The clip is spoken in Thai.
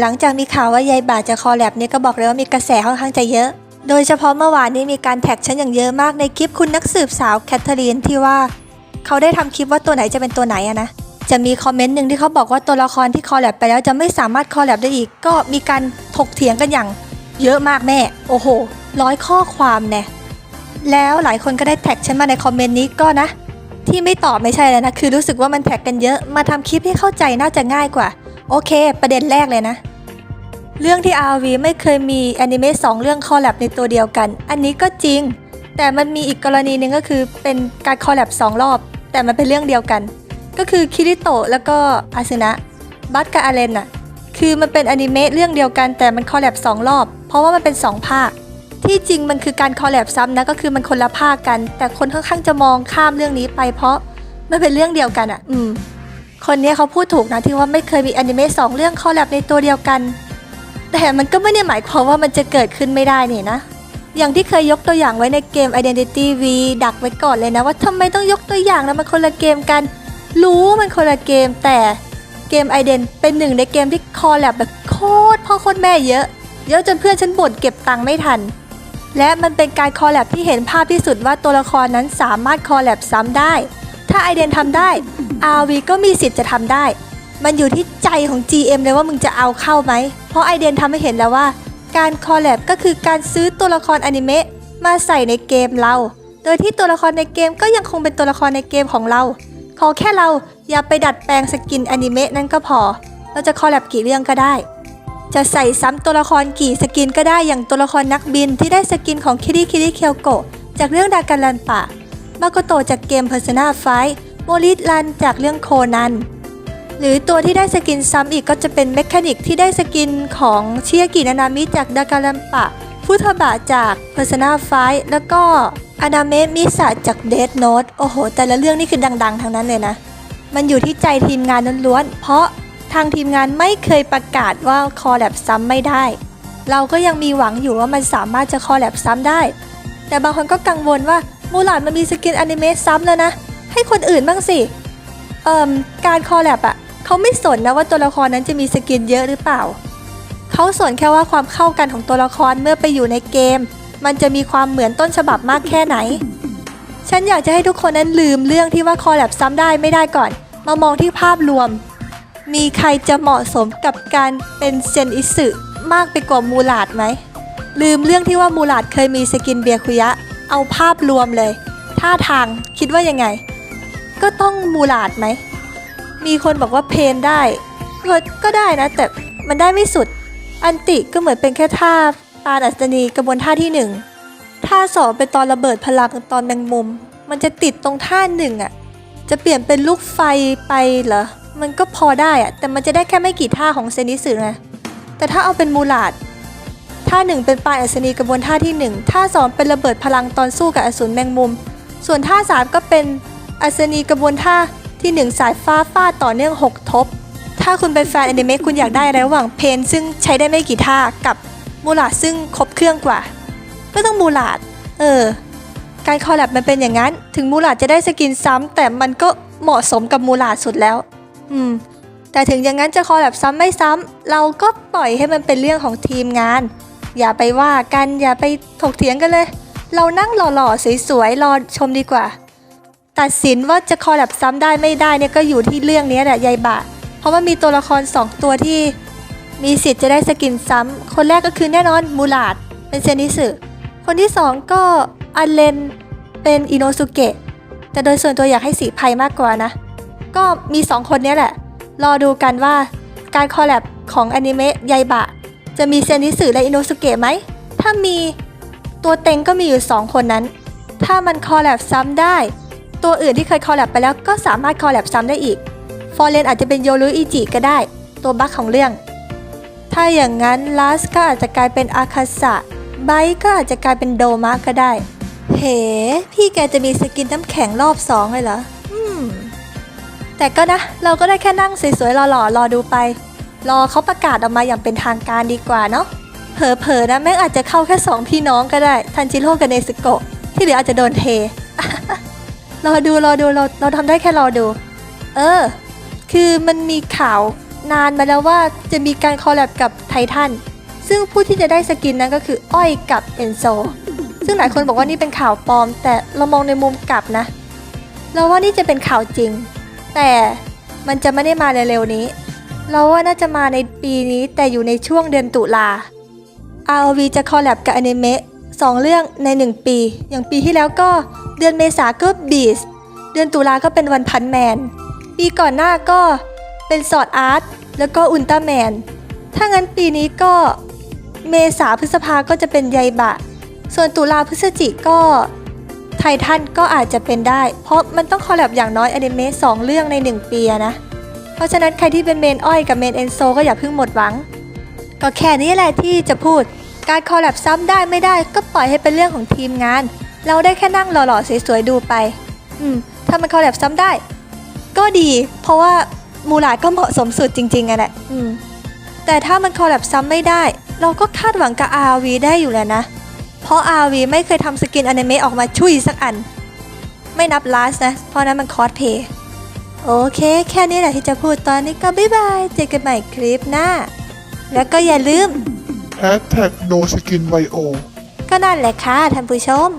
หลังจากมีข่าวว่ายายบาจะคอแลบเนี่ยก็บอกเลยว่ามีกระแสค่อนข้างจะเยอะ โดยเฉพาะเมื่อวานนี้มีการแท็กฉันอย่างเยอะมากในคลิปคุณนักสืบสาวแคทเธอรีนที่ว่าเขาได้ทำคลิปว่าตัวไหนจะเป็นตัวไหนอะนะจะมีคอมเมนต์หนึ่งที่เขาบอกว่าตัวละครที่คอแลบไปแล้วจะไม่สามารถคอแลบได้อีก ก็มีการถกเถียงกันอย่าง เยอะมากแม่ โอ้โห ร้อยข้อความแน่แล้วหลายคนก็ได้แท็กฉันมาในคอมเมนต์นี้ก็นะ ที่ไม่ตอบไม่ใช่แล้วนะ คือรู้สึกว่ามันแท็กกันเยอะมาทำคลิปให้เข้าใจน่าจะง่ายกว่า โอเค ประเด็นแรกเลยนะ เรื่องที่ RV ไม่เคยมีแอนิเมะสองเรื่องคอลแลบในตัวเดียวกัน อันนี้ก็จริง แต่มันมีอีกกรณีหนึ่งก็คือเป็นการคอลแลบสองรอบ แต่มันเป็นเรื่องเดียวกัน ก็คือคิริโตะแล้วก็อาซึนะบัตกับอาเรนน่ะคือมันเป็นอนิเมะเรื่องเดียวกันแต่มันคอลแลบสองรอบ เพราะว่ามันเป็นสองภาคที่จริงมันคือการคอลแลบซ้ำนะก็คือมันคนละภาคกัน แต่คนค่อนข้างจะมองข้ามเรื่องนี้ไปเพราะมันเป็นเรื่องเดียวกันอะ อืม คนนี้เขาพูดถูกนะที่ว่าไม่เคยมีอนิเมะสองเรื่องคอลแลบในตัวเดียวกัน แต่มันก็ไม่ได้หมายความว่ามันจะเกิดขึ้นไม่ได้นี่นะอย่างที่เคยยกตัวอย่างไว้ในเกม Identity V ดักไว้ก่อนเลยนะว่าทำไมต้องยกตัวอย่างนะมันคนละเกมกัน รู้มันคนละเกมแต่เกม i d e n เป็นหนึ่งในเกมที่คอลแลบแบบโคตรพ่อโคตรแม่เยอะ เยอะจนเพื่อนฉันบ่นเก็บตังค์ไม่ทัน และมันเป็นการคอลแลบที่เห็นภาพที่สุดว่าตัวละครนั้นสามารถคอลแลบซ้ำได้ ถ้า i d e n ทำได้ RV ก็มีสิทธิ์จะทำได้ มันอยู่ที่ใจของ GM เลยว่ามึงจะเอาเข้าไหม เพราะไอเดนทำให้เห็นแล้วว่า การคอลแลบก็คือการซื้อตัวละครอนิเมะมาใส่ในเกมเรา โดยที่ตัวละครในเกมก็ยังคงเป็นตัวละครในเกมของเรา ขอแค่เราอย่าไปดัดแปลงสกินอนิเมะนั่นก็พอ เราจะคอลแลบกี่เรื่องก็ได้ จะใส่ซ้ำตัวละครกี่สกินก็ได้อย่างตัวละครนักบินที่ได้สกินของคิริคิริเคียวโกะจากเรื่องดาการันปะมาโกโตจากเกม Persona 5 โมริรันจากเรื่องโคนัน หรือตัวที่ได้สกินซ้ำอีกก็จะเป็นเมคานิกที่ได้สกินของเชียกินานามิจากดาการัมปะฟุทบะจาก Persona 5 แล้วก็อนาเมะมิสะจาก Death Note โอ้โห แต่ละเรื่องนี่คือดัง ๆ ทั้งนั้นเลยนะ มันอยู่ที่ใจทีมงานล้วนๆ เพราะทางทีมงานไม่เคยประกาศว่าคอแลบซ้ำไม่ได้ เราก็ยังมีหวังอยู่ว่ามันสามารถจะคอแลบซ้ำได้ แต่บางคนก็กังวลว่ามูหลานมันมีสกินอนิเมะซ้ำแล้วนะ ให้คนอื่นบ้างสิ เอ่มการคอแลบอะเขาไม่สนนะว่าตัวละครนั้นจะมีสกินเยอะหรือเปล่า เขาสนแค่ว่าความเข้ากันของตัวละครเมื่อไปอยู่ในเกม มันจะมีความเหมือนต้นฉบับมากแค่ไหน ฉันอยากจะให้ทุกคนนั้นลืมเรื่องที่ว่าคอแลบซ้ำได้ไม่ได้ก่อน มามองที่ภาพรวม มีใครจะเหมาะสมกับการเป็นเซนอิสึมากไปกว่ามูลาดไหม ลืมเรื่องที่ว่ามูลาดเคยมีสกินเบียคุยะ เอาภาพรวมเลย ท่าทางคิดว่ายังไง ก็ต้องมูลาดไหม มีคนบอกว่าเพนได้ ก็ก็ได้นะ แต่มันได้ไม่สุด อันติก็เหมือนเป็นแค่ท่าปานอัศนีกระบวนท่าที่หนึ่งท่าสองเป็นตอนระเบิดพลังตอนแมงมุม มันจะติดตรงท่าหนึ่งอะ่ะ จะเปลี่ยนเป็นลูกไฟไปเหรอ มันก็พอได้อะแต่มันจะได้แค่ไม่กี่ท่าของเซนิสึไงแต่ถ้าเอาเป็นมูลาดท่าหนึ่งเป็นปลายอัศนีกระบวนท่าที่หนึ่งท่าสองเป็นระเบิดพลังตอนสู้กับอสูรแมงมุม ส่วนท่าสามก็เป็น อัศนีกระบวนท่าที่หนึ่งสายฟ้าฟาดต่อเนื่องหกทบ ถ้าคุณเป็นแฟนอนิเมะคุณอยากได้อะไรระหว่างเพนซึ่งใช้ได้ไม่กี่ท่ากับมูลาดซึ่งครบเครื่องกว่า ก็ต้องมูลาด เออ การคอลแลบมันเป็นอย่างนั้น ถึงมูลาดจะได้สกินซ้ำแต่มันก็เหมาะสมกับมูลาดสุดแล้ว อืม แต่ถึงอย่างนั้นจะคอลแลบซ้ำไม่ซ้ำเราก็ปล่อยให้มันเป็นเรื่องของทีมงาน อย่าไปว่ากันอย่าไปถกเถียงกันเลย เรานั่งหล่อๆสวยๆรอชมดีกว่า ตัดสินว่าจะคอลแลบซ้ำได้ไม่ได้เนี่ยก็อยู่ที่เรื่องนี้แหละยายบะ เพราะว่ามีตัวละคร 2 ตัวที่มีสิทธิ์จะได้สกินซ้ำ คนแรกก็คือแน่นอนมูลาดเป็นเซนิสึคนที่ 2 ก็อันเลนเป็นอิโนสุเกะ แต่โดยส่วนตัวอยากให้สีภัยมากกว่านะ ก็มี 2 คนนี้แหละ รอดูกันว่าการคอลแลบของอนิเมะยายบะ จะมีเซนิสึและอิโนสุเกะไหม ถ้ามีตัวเต็งก็มีอยู่ 2 คนนั้น ถ้ามันคอลแลบซ้ำได้ ตัวอื่นที่เคยคอลแลบไปแล้วก็สามารถคอลแลบซ้ำได้อีก ฟอร์เรนอาจจะเป็นโยรุอิจิก็ได้ ตัวบั๊กของเรื่อง ถ้าอย่างนั้นลัสก็อาจจะกลายเป็นอาคาสะไบก็อาจจะกลายเป็นโดมะก็ได้ เฮ้พี่แกจะมีสกินน้ำแข็งรอบสองเลยเหรอ อืม แต่ก็นะ เราก็ได้แค่นั่งสวยๆหล่อๆรอดูไป รอเขาประกาศออกมาอย่างเป็นทางการดีกว่าเนาะ เผลอๆนะแม่งอาจจะเข้าแค่สองพี่น้องก็ได้ ทันจิโร่กับเนซึโกะที่เหลืออาจจะโดนเท รอดูรอดูเราเราทำได้แค่รอดู เออ คือมันมีข่าวนานมาแล้วว่าจะมีการคอลแลบกับไททันซึ่งผู้ที่จะได้สกินนั้นก็คืออ้อยกับเอนโซ ซึ่งหลายคนบอกว่านี่เป็นข่าวปลอม แต่เรามองในมุมกลับนะ เราว่านี่จะเป็นข่าวจริง แต่มันจะไม่ได้มาเร็วๆนี้ เราว่าน่าจะมาในปีนี้แต่อยู่ในช่วงเดือนตุลา ROV จะคอลแลบกับอนิเมะสองเรื่องใน 1 ปี อย่างปีที่แล้วก็ เดือนเมษาก็บีสเดือนตุลาก็เป็นวันพันแมน ปีก่อนหน้าก็เป็นสอดอาร์ตแล้วก็อุลตร้าแมน ถ้างั้นปีนี้ก็เมษาพฤษภาก็จะเป็นไยบะ ส่วนตุลาพฤศจิก็ไททันก็อาจจะเป็นได้ เพราะมันต้องคอลแลบอย่างน้อยอนิเมะสองเรื่องใน 1 ปีนะ เพราะฉะนั้นใครที่เป็นเมนอ้อยกับเมนเอนโซก็อย่าเพิ่งหมดหวัง ก็แค่นี้แหละที่จะพูด การคอลแลบซ้ำได้ไม่ได้ก็ปล่อยให้เป็นเรื่องของทีมงาน เราได้แค่นั่งหล่อๆสวยๆดูไป อืม ถ้ามันคอลแลบซ้ำได้ ก็ดี เพราะว่ามูลาดก็เหมาะสมสุดจริงๆอะแหละอืม แต่ถ้ามันคอลแลบซ้ำไม่ได้ เราก็คาดหวังกับ RV ได้อยู่แล้วนะ เพราะ RV ไม่เคยทำสกินอนิเมะออกมาชุยสักอัน ไม่นับลาสนะ เพราะนั้นมันคอสเพย์โอเค แค่นี้แหละที่จะพูดตอนนี้ก็บ๊ายบาย เจอกันใหม่คลิปหน้า แล้วก็อย่าลืม แฮชแท็กโนสกินไบโอ ก็นั่นแหละค่ะท่านผู้ชม